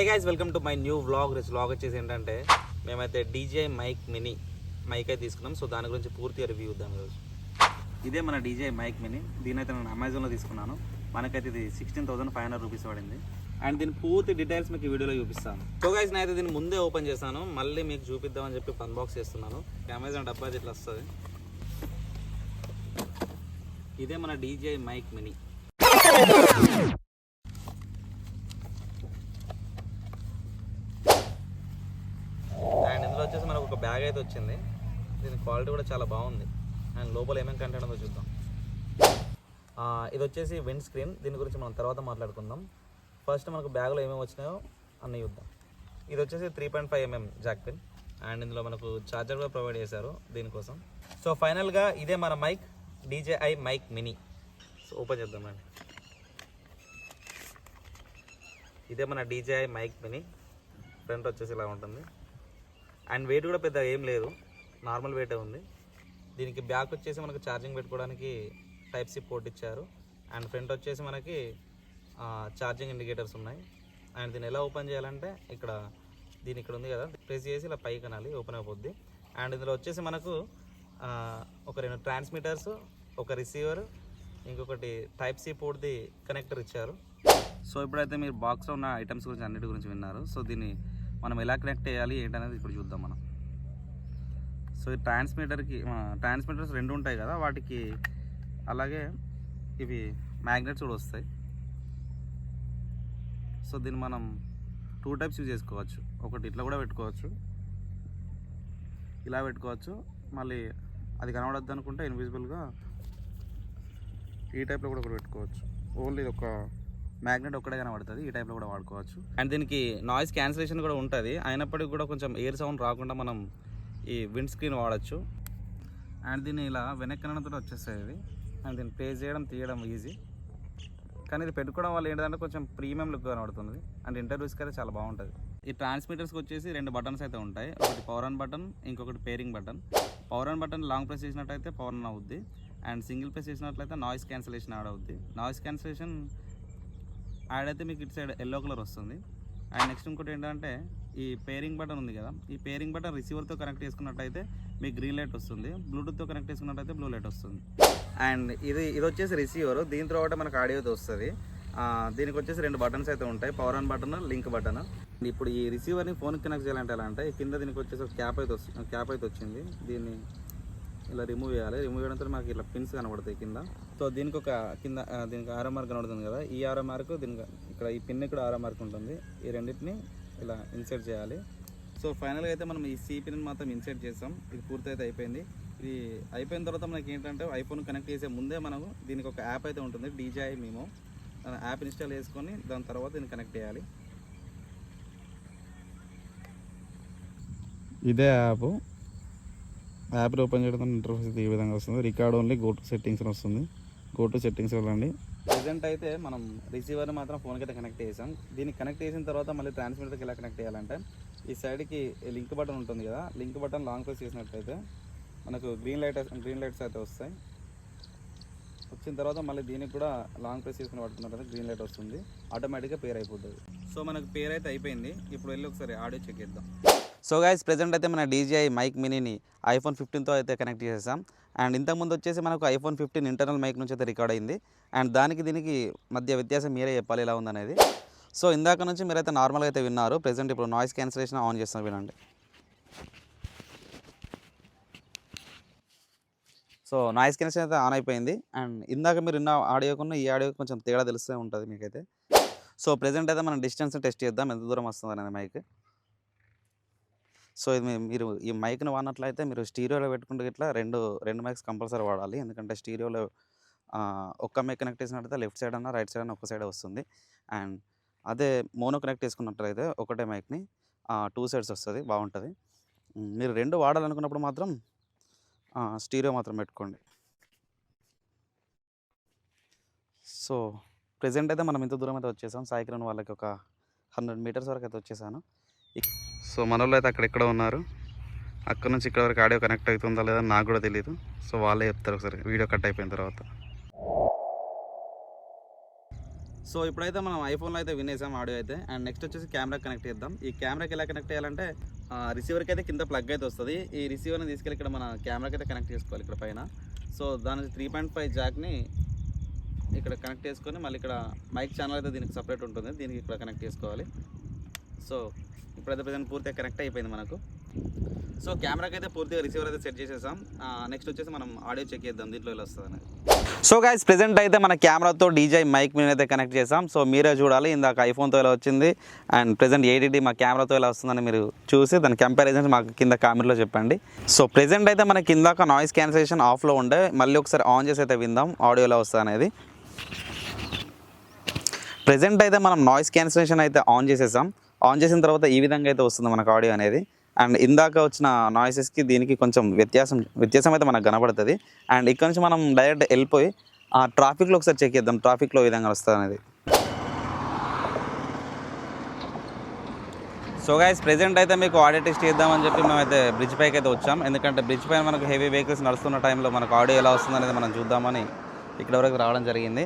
Hi guys welcome to my new vlog rich vlog వచ్చేసి ఏంటంటే మేమైతే డీజే మైక్ మినీ మైక్ అయితే తీసుకున్నాం. సో దాని గురించి పూర్తిగా రివ్యూ ఇద్దాం ఈరోజు. ఇదే మన డీజే మైక్ మినీ దీనైతే నేను అమెజాన్లో తీసుకున్నాను. మనకైతే ఇది sixteen thousand five hundred rupees పడింది. అండ్ దీని పూర్తి డీటెయిల్స్ మీకు వీడియోలో చూపిస్తాను. సో గైస్ నేనైతే దీన్ని ముందే ఓపెన్ చేశాను. మళ్ళీ మీకు చూపిద్దామని చెప్పి అన్బాక్స్ చేస్తున్నాను. అమెజాన్ డబ్బా ఇట్లా వస్తుంది? ఇదే మన డీజే మైక్ మినీ అండ్ ఇందులో వచ్చేసి మనకు ఒక బ్యాగ్ అయితే వచ్చింది. దీని క్వాలిటీ కూడా చాలా బాగుంది. అండ్ లోపల ఏమేమి కంటెంట్ ఉందో చూద్దాం. ఇది వచ్చేసి విండ్ స్క్రీన్. దీని గురించి మనం తర్వాత మాట్లాడుకుందాం. ఫస్ట్ మనకు బ్యాగ్లో ఏమేమి వచ్చినాయో అన్నీ చూద్దాం. ఇది వచ్చేసి three point five MM jack pin and ఇందులో మనకు ఛార్జర్ కూడా ప్రొవైడ్ చేశారు దీనికోసం. సో ఫైనల్గా ఇదే మన mic DJI mic mini so open చేద్దామండి ఇదే మన డీజేఐ మైక్ మినీ ఫ్రంట్ వచ్చేసి ఇలా ఉంటుంది. అండ్ వెయిట్ కూడా పెద్ద ఏం లేదు. నార్మల్ వెయిటే ఉంది. దీనికి బ్యాక్ వచ్చేసి మనకు ఛార్జింగ్ పెట్టుకోవడానికి టైప్ సి పోర్ట్ ఇచ్చారు. అండ్ ఫ్రంట్ వచ్చేసి మనకి ఛార్జింగ్ ఇండికేటర్స్ ఉన్నాయి. అండ్ దీన్ని ఎలా ఓపెన్ చేయాలంటే ఇక్కడ దీని ఇక్కడ ఉంది కదా ప్రెస్ చేసి ఇలా పైకి అనాలి ఓపెన్ అయిపోద్ది. అండ్ ఇందులో వచ్చేసి మనకు ఒక రెండు ట్రాన్స్మిటర్స్ ఒక రిసీవర్ ఇంకొకటి టైప్ సి పోర్ట్ది కనెక్టర్ ఇచ్చారు. సో ఇప్పుడైతే మీరు బాక్స్లో ఉన్న ఐటమ్స్ గురించి అన్నిటి గురించి విన్నారు. సో దీన్ని మనం ఎలా కనెక్ట్ చేయాలి ఏంటనేది ఇప్పుడు చూద్దాం మనం. సో ఈ ట్రాన్స్మిటర్కి ట్రాన్స్మిటర్స్ రెండు ఉంటాయి కదా వాటికి అలాగే ఇవి మ్యాగ్నెట్స్ కూడా వస్తాయి. సో దీన్ని మనం టూ టైప్స్ యూజ్ చేసుకోవచ్చు. ఒకటి ఇట్లా కూడా పెట్టుకోవచ్చు. ఇలా పెట్టుకోవచ్చు. మళ్ళీ అది కనబడద్దు అనుకుంటే ఇన్విజిబుల్గా ఈ టైప్లో కూడా ఒకటి పెట్టుకోవచ్చు. ఓన్లీ ఇది ఒక మ్యాగ్నెట్ ఒక్కడే కనబడుతుంది. ఈ టైప్లో కూడా వాడుకోవచ్చు. అండ్ దీనికి నాయిస్ క్యాన్సిలేషన్ కూడా ఉంటుంది. అయినప్పటికీ కూడా కొంచెం ఎయిర్ సౌండ్ రాకుండా మనం ఈ విండ్ స్క్రీన్ వాడచ్చు. అండ్ దీన్ని ఇలా వెనక్కినతో వచ్చేస్తుంది అండ్ దీన్ని ప్లే చేయడం తీయడం ఈజీ. కానీ ఇది పెట్టుకోవడం వల్ల ఏంటంటే కొంచెం ప్రీమియం లుక్ కనబడుతుంది. అండ్ ఇంటర్వ్యూస్కి అయితే చాలా బాగుంటుంది. ఈ ట్రాన్స్మిటర్స్కి వచ్చేసి రెండు బటన్స్ అయితే ఉంటాయి. ఒకటి పవర్ ఆన్ బటన్ ఇంకొకటి pairing button power on button long press చేసినట్టయితే పవర్ ఆన్ అవుద్ది. అండ్ సింగిల్ ప్రెస్ చేసినట్లయితే నాయిస్ క్యాన్సిలేషన్ యాడ్ అవుద్ది. నాయిస్ క్యాన్సిలేషన్ ఆడైతే అయితే మీకు ఇటు సైడ్ ఎల్లో కలర్ వస్తుంది. అండ్ నెక్స్ట్ ఇంకోటి ఏంటంటే ఈ పేరింగ్ బటన్ ఉంది కదా ఈ పేరింగ్ బటన్ రిసీవర్తో కనెక్ట్ చేసుకున్నట్టయితే మీకు గ్రీన్ లైట్ వస్తుంది. బ్లూటూత్తో కనెక్ట్ చేసుకున్నట్టయితే బ్లూ లైట్ వస్తుంది. అండ్ ఇది ఇది వచ్చేసి రిసీవర్. దీని తర్వాత మనకు ఆడియోతో వస్తుంది. దీనికి వచ్చేసి రెండు బటన్స్ అయితే ఉంటాయి. Power on button link button. ఇప్పుడు ఈ రిసీవర్ని ఫోన్కి కనెక్ట్ చేయాలంటే ఎలా అంటే కింద దీనికి వచ్చేసి ఒక క్యాప్ అయితే వస్తుంది క్యాప్ అయితే వచ్చింది. దీన్ని ఇలా రిమూవ్ చేయాలి. రిమూవ్ చేయడంతో మనకి ఇట్లా పిన్స్ కనబడతాయి కింద. సో దీనికి ఒక కింద దీనికి ఆరో మార్క్ కనబడుతుంది కదా. ఈ ఆరో మార్క్ దీనికి ఇక్కడ ఈ పిన్ ఇక్కడ ఆరో మార్క్ ఉంటుంది. ఈ రెండింటిని ఇలా ఇన్సర్ట్ చేయాలి. సో ఫైనల్గా అయితే మనం ఈ సి పిన్ మాత్రం ఇన్సర్ట్ చేసాం ఇది పూర్తయితే అయిపోయింది. ఇది అయిపోయిన తర్వాత మనకి ఏంటంటే ఐఫోన్ కనెక్ట్ చేసే ముందే మనము దీనికి ఒక యాప్ అయితే ఉంటుంది. డీజేఐ మేము యాప్ ఇన్స్టాల్ చేసుకొని దాని తర్వాత దీన్ని కనెక్ట్ చేయాలి. ఇదే యాప్ యాప్ ఓపెన్ చేయడం ఇంటర్ఫేస్ ఈ విధంగా వస్తుంది. Record only go to settings వస్తుంది. గో టు సెట్టింగ్స్ వెళ్ళండి. ప్రజెంట్ అయితే మనం రిసీవర్ని మాత్రం ఫోన్కి అయితే కనెక్ట్ చేసాం. దీన్ని కనెక్ట్ చేసిన తర్వాత మళ్ళీ ట్రాన్స్మిటర్కి ఎలా కనెక్ట్ చేయాలంటే ఈ సైడ్కి లింక్ బటన్ ఉంటుంది కదా లింక్ బటన్ లాంగ్ ప్రెస్ చేసినట్టయితే మనకు గ్రీన్ లైట్ గ్రీన్ లైట్స్ అయితే వస్తాయి. వచ్చిన తర్వాత మళ్ళీ దీనికి కూడా లాంగ్ ప్రెస్ చేసుకుని పట్టుకున్నట్లయితే గ్రీన్ లైట్ వస్తుంది. ఆటోమేటిక్గా పేర్ అయిపోతుంది. సో మనకు పేర్ అయితే అయిపోయింది. ఇప్పుడు వెళ్ళి ఒకసారి ఆడియో చెక్ చేద్దాం. సో గైస్ ప్రెజెంట్ అయితే మన డీజీఐ మైక్ మినీని ఐఫోన్ ఫిఫ్టీన్తో అయితే కనెక్ట్ చేసేసాం. అండ్ ఇంతకుముందు వచ్చేసి మనకు ఐఫోన్ ఫిఫ్టీన్ ఇంటర్నల్ మైక్ నుంచి అయితే రికార్డ్ అయింది. అండ్ దానికి దీనికి మధ్య వ్యత్యాసం మీరే చెప్పాలి ఎలా ఉందనేది. సో ఇందాక నుంచి మీరైతే నార్మల్గా అయితే విన్నారు. ప్రెజెంట్ ఇప్పుడు నాయిస్ క్యాన్సిలేషన్ ఆన్ చేస్తాం వినండి. సో నాయిస్ క్యాన్సిలేషన్ అయితే ఆన్ అయిపోయింది. అండ్ ఇందాక మీరు విన్న ఆడియోకున్న ఈ ఆడియో కొంచెం తేడా తెలుస్తూ ఉంటుంది మీకైతే. సో ప్రెజెంట్ అయితే మనం డిస్టెన్స్ టెస్ట్ చేద్దాం. ఎంత దూరం వస్తుంది అనేది మైక్ సో ఇది మీరు ఈ మైక్ని వాడినట్లయితే మీరు స్టీరియోలో పెట్టుకుంటే ఇట్లా రెండు రెండు మైక్స్ కంపల్సరీ వాడాలి. ఎందుకంటే స్టీరియోలో ఒక్క మైక్ కనెక్ట్ చేసినట్లయితే లెఫ్ట్ సైడ్ అన్న రైట్ సైడ్ అన్న ఒక సైడ్ వస్తుంది. అండ్ అదే మోనో కనెక్ట్ చేసుకున్నట్లయితే ఒకటే మైక్ని టూ సైడ్స్ వస్తుంది బాగుంటుంది. మీరు రెండు వాడాలనుకున్నప్పుడు మాత్రం స్టీరియో మాత్రం పెట్టుకోండి. సో ప్రజెంట్ అయితే మనం ఇంత దూరం అయితే వచ్చేసాం. సాయికిరణ్ వాళ్ళకి ఒక హండ్రెడ్ మీటర్స్ వరకు అయితే వచ్చేసాను. సో మన వాళ్ళు అయితే అక్కడెక్కడ ఉన్నారు. అక్కడ నుంచి ఇక్కడ వరకు ఆడియో కనెక్ట్ అవుతుందా లేదా నాకు కూడా తెలియదు సో వాళ్ళే చెప్తారు ఒకసారి. వీడియో కట్ అయిపోయిన తర్వాత. సో ఇప్పుడైతే మనం ఐఫోన్లో అయితే వినేసాం ఆడియో అయితే. అండ్ నెక్స్ట్ వచ్చేసి కెమెరా కనెక్ట్ చేద్దాం. ఈ కెమెరాకి ఎలా కనెక్ట్ చేయాలంటే రిసీవర్కి అయితే కింద ప్లగ్ అయితే వస్తుంది. ఈ రిసీవర్ని తీసుకెళ్ళి ఇక్కడ మన కెమెరాకి అయితే కనెక్ట్ చేసుకోవాలి ఇక్కడ పైన. సో దాని త్రీ పాయింట్ ఫైవ్ జాక్ని ఇక్కడ కనెక్ట్ చేసుకొని మళ్ళీ ఇక్కడ మైక్ ఛానల్ అయితే దీనికి సపరేట్ ఉంటుంది. దీనికి ఇక్కడ కనెక్ట్ చేసుకోవాలి. సో ఇప్పుడైతే ప్రజెంట్ పూర్తిగా కనెక్ట్ అయిపోయింది మనకు. సో కెమెరాకి అయితే పూర్తిగా రిసీవర్ అయితే సెట్ చేసేసాం. నెక్స్ట్ వచ్చేసి మనం ఆడియో చెక్ చేద్దాం దీంట్లో ఇలా వస్తుంది అనేది సో గైస్ ప్రెజెంట్ అయితే మన కెమెరాతో డీజే మైక్ మీద అయితే కనెక్ట్ చేసాం. సో మీరే చూడాలి ఇందాక ఐఫోన్తో ఎలా వచ్చింది అండ్ ప్రెజెంట్ ఏడిడి మా కెమెరాతో ఎలా వస్తుందని మీరు చూసి దాని కంపారిజన్స్ మాకు కింద కామెంట్లో చెప్పండి. సో ప్రెజెంట్ అయితే మన కిందాక నాయిస్ క్యాన్సలేషన్ ఆఫ్లో ఉండే మళ్ళీ ఒకసారి ఆన్ చేసి అయితే విందాం ఆడియో ఎలా వస్తుంది అనేది. ప్రెజెంట్ అయితే మనం నాయిస్ క్యాన్సలేషన్ అయితే ఆన్ చేసేసాం. ఆన్ చేసిన తర్వాత ఈ విధంగా అయితే వస్తుంది మనకు ఆడియో అనేది. అండ్ ఇందాక వచ్చిన నాయిసెస్కి దీనికి కొంచెం వ్యత్యాసం వ్యత్యాసం అయితే మనకు కనబడుతుంది. అండ్ ఇక్కడ నుంచి మనం డైరెక్ట్ వెళ్ళిపోయి ఆ ట్రాఫిక్లో ఒకసారి చెక్ చేద్దాం ట్రాఫిక్లో ఈ విధంగా వస్తుంది అనేది. సో గైస్ ప్రెజెంట్ అయితే మీకు ఆడియో టెస్ట్ చేద్దామని చెప్పి మేమైతే బ్రిడ్జ్ పైకి అయితే వచ్చాం. ఎందుకంటే బ్రిడ్జ్ పైన మనకు హెవీ వెహికల్స్ నడుస్తున్న టైంలో మనకు ఆడియో ఎలా వస్తుంది అనేది మనం చూద్దామని ఇక్కడ వరకు రావడం జరిగింది.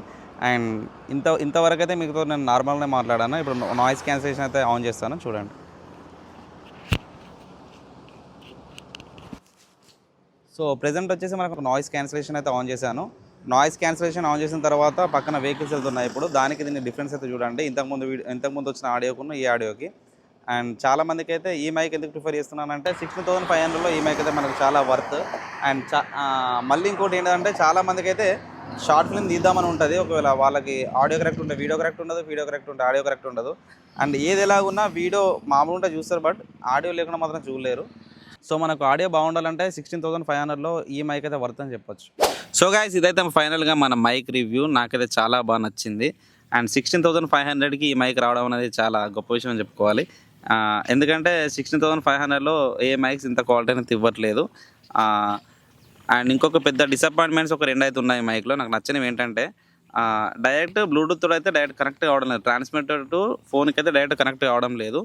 అండ్ ఇంత ఇంతవరకు అయితే మీతో నేను నార్మల్నే మాట్లాడాను. ఇప్పుడు నాయిస్ క్యాన్సిలేషన్ అయితే ఆన్ చేస్తాను. చూడండి. సో ప్రజెంట్ వచ్చేసి మనకు నాయిస్ క్యాన్సిలేషన్ అయితే ఆన్ చేశాను. నాయిస్ క్యాన్సిలేషన్ ఆన్ చేసిన తర్వాత పక్కన వెహికల్స్ వెళ్తున్నాయి ఇప్పుడు. దానికి దీన్ని డిఫరెన్స్ అయితే చూడండి. ఇంతకుముందు వీడియో ఇంతకుముందు వచ్చిన ఆడియోకున్న ఈ ఆడియోకి. అండ్ చాలా మందికి అయితే ఈ మైక్ ఎందుకు ప్రిఫర్ చేస్తున్నానంటే సిక్స్టీన్ థౌసండ్ ఫైవ్ హండ్రెడ్లో ఈ మైక్ అయితే మనకు చాలా వర్త్. అండ్ చా మళ్ళీ ఇంకోటి ఏంటంటే చాలా మందికి అయితే షార్ట్ ఫిల్మ్ తీద్దామని ఉంటుంది. ఒకవేళ వాళ్ళకి ఆడియో కరెక్ట్ ఉంటే వీడియో కరెక్ట్ ఉండదు వీడియో కరెక్ట్ ఉంటే ఆడియో కరెక్ట్ ఉండదు. అండ్ ఏది ఎలాగున్నా వీడియో మామూలు ఉంటే చూస్తారు బట్ ఆడియో లేకుండా మాత్రం చూడలేరు. సో మనకు ఆడియో బాగుండాలంటే సిక్స్టీన్ థౌసండ్ ఫైవ్ హండ్రెడ్లో ఈ మైక్ అయితే వర్త్ అని చెప్పొచ్చు. సో గాయస్ ఇదైతే ఫైనల్గా మన మైక్ రివ్యూ నాకైతే చాలా బాగా నచ్చింది. అండ్ సిక్స్టీన్ థౌసండ్ ఫైవ్ హండ్రెడ్కి ఈ మైక్ రావడం అనేది చాలా గొప్ప విషయం అని చెప్పుకోవాలి. ఎందుకంటే సిక్స్టీన్ థౌసండ్ ఫైవ్ హండ్రెడ్లో ఏ మైక్స్ ఇంత క్వాలిటీ అనేది ఇవ్వట్లేదు. అండ్ ఇంకొక పెద్ద డిసప్పాయింట్మెంట్స్ ఒక రెండు అయితే ఉన్నాయి మైక్లో. నాకు నచ్చినవి ఏంటంటే డైరెక్ట్ బ్లూటూత్ అయితే డైరెక్ట్ కనెక్ట్ కావడం లేదు. ట్రాన్స్మిటర్ టు ఫోన్కి అయితే డైరెక్ట్ కనెక్ట్ కావడం లేదు.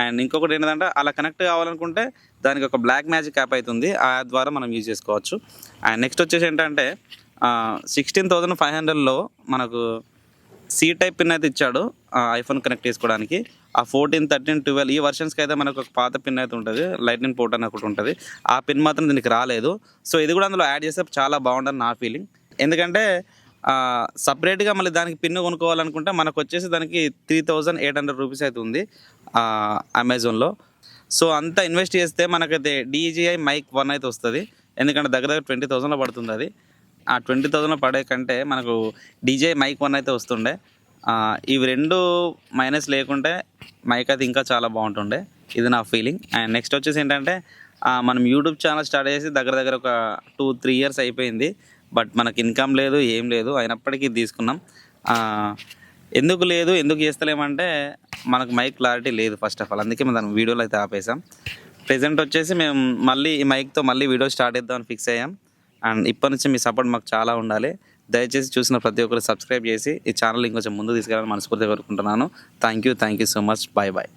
అండ్ ఇంకొకటి ఏంటంటే అలా కనెక్ట్ కావాలనుకుంటే దానికి ఒక బ్లాక్ మ్యాజిక్ యాప్ అవుతుంది ఆ యాప్ ద్వారా మనం యూజ్ చేసుకోవచ్చు. అండ్ నెక్స్ట్ వచ్చేసి ఏంటంటే సిక్స్టీన్ థౌజండ్ ఫైవ్ హండ్రెడ్లో మనకు సి టైప్ పిన్ అయితే ఇచ్చాడు ఐఫోన్ కనెక్ట్ చేసుకోవడానికి. ఆ ఫోర్టీన్ థర్టీన్ ట్వెల్వ్ ఈ వర్షన్స్కి అయితే మనకు ఒక పాత పిన్ అయితే ఉంటుంది. లైట్నింగ్ పోర్ట్ అని ఒకటి ఉంటుంది. ఆ పిన్ మాత్రం దీనికి రాలేదు. సో ఇది కూడా అందులో యాడ్ చేస్తే చాలా బాగుంటుంది నా ఫీలింగ్ ఎందుకంటే సపరేట్గా మళ్ళీ దానికి పిన్ కొనుక్కోవాలనుకుంటే మనకు వచ్చేసి దానికి three thousand eight hundred rupees అయితే ఉంది అమెజాన్లో సో అంతా ఇన్వెస్ట్ చేస్తే మనకైతే డీజీఐ మైక్ వన్ అయితే వస్తుంది. ఎందుకంటే దగ్గర దగ్గర ట్వంటీ థౌజండ్లో పడుతుంది అది. ఆ ట్వంటీ థౌజండ్లో పడే కంటే మనకు డీజే మైక్ వన్ అయితే వస్తుండే. ఇవి రెండు మైనస్ లేకుంటే మైక్ అది ఇంకా చాలా బాగుంటుండే. ఇది నా ఫీలింగ్ అండ్ నెక్స్ట్ వచ్చేసి ఏంటంటే మనం యూట్యూబ్ ఛానల్ స్టార్ట్ చేసి దగ్గర దగ్గర ఒక టూ త్రీ ఇయర్స్ అయిపోయింది. బట్ మనకి ఇన్కమ్ లేదు ఏం లేదు. అయినప్పటికీ తీసుకున్నాం. ఎందుకు లేదు ఎందుకు చేస్తలేమంటే మనకు మైక్ క్లారిటీ లేదు ఫస్ట్ ఆఫ్ ఆల్ అందుకే మేము దాని వీడియోలో అయితే ఆపేసాం. ప్రజెంట్ వచ్చేసి మేము మళ్ళీ ఈ మైక్తో మళ్ళీ వీడియో స్టార్ట్ చేద్దామని ఫిక్స్ అయ్యాం. అండ్ ఇప్పటి నుంచి మీ సపోర్ట్ మాకు చాలా ఉండాలి. దయచేసి చూసిన ప్రతి ఒక్కరు సబ్స్క్రైబ్ చేసి ఈ ఛానల్ ఇంకొంచెం ముందు తీసుకెళ్ళాలని మనస్ఫూర్తిగా కోరుకుంటున్నాను. Thank you thank you so much bye bye